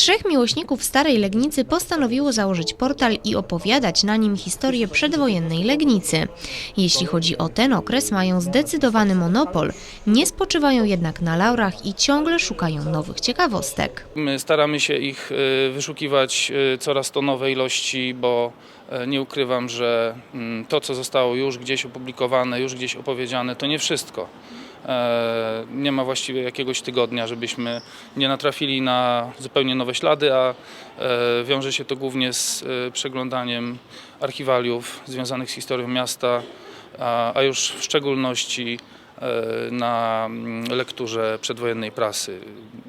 Trzech miłośników Starej Legnicy postanowiło założyć portal i opowiadać na nim historię przedwojennej Legnicy. Jeśli chodzi o ten okres, mają zdecydowany monopol, nie spoczywają jednak na laurach i ciągle szukają nowych ciekawostek. My staramy się ich y, wyszukiwać y, coraz to nowe ilości, bo e, nie ukrywam, że mm, to, co zostało już gdzieś opublikowane, już gdzieś opowiedziane, to nie wszystko. E, Nie ma właściwie jakiegoś tygodnia, żebyśmy nie natrafili na zupełnie nowe ślady, a e, wiąże się to głównie z e, przeglądaniem archiwaliów związanych z historią miasta, a już w szczególności na mm, lekturze przedwojennej prasy.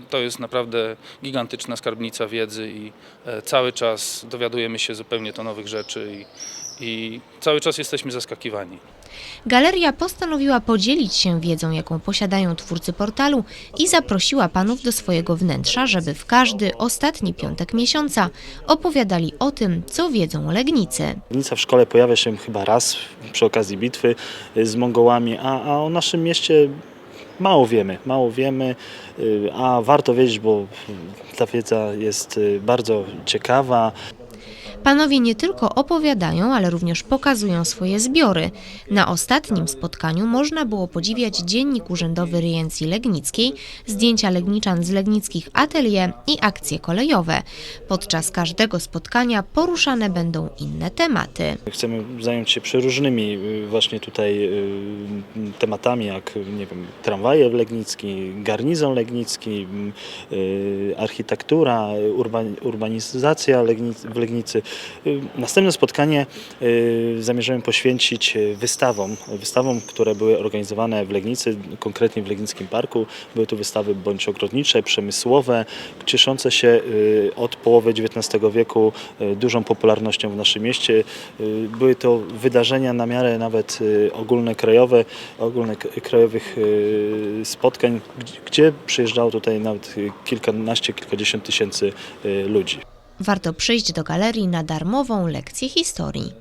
To jest naprawdę gigantyczna skarbnica wiedzy i e, cały czas dowiadujemy się zupełnie to nowych rzeczy i, i cały czas jesteśmy zaskakiwani. Galeria postanowiła podzielić się wiedzą, jaką posiadają twórcy portalu i zaprosiła panów do swojego wnętrza, żeby w każdy ostatni piątek miesiąca opowiadali o tym, co wiedzą o Legnicy. Legnica w szkole pojawia się chyba raz przy okazji bitwy z Mongołami, a, a o naszym mieście mało wiemy, mało wiemy, y, a warto wiedzieć, bo ta wiedza jest y, bardzo ciekawa. Panowie nie tylko opowiadają, ale również pokazują swoje zbiory. Na ostatnim spotkaniu można było podziwiać dziennik urzędowy Rejencji Legnickiej, zdjęcia legniczan z legnickich atelier i akcje kolejowe. Podczas każdego spotkania poruszane będą inne tematy. Chcemy zająć się przeróżnymi y, właśnie tutaj y, tematami, jak nie wiem, tramwaje legnicki, garnizon legnicki, y, architektura, urban, urbanizacja w Legnicy. Y, Następne spotkanie y, zamierzamy poświęcić y, wystawom, wystawom, które były organizowane w Legnicy, konkretnie w Legnickim Parku. Były to wystawy bądź ogrodnicze, przemysłowe, cieszące się od połowy XIX wieku dużą popularnością w naszym mieście. Były to wydarzenia na miarę nawet ogólnokrajowe, ogólnokrajowych spotkań, gdzie- przyjeżdżało tutaj nawet kilkanaście, kilkadziesiąt tysięcy ludzi. Warto przyjść do galerii na darmową lekcję historii.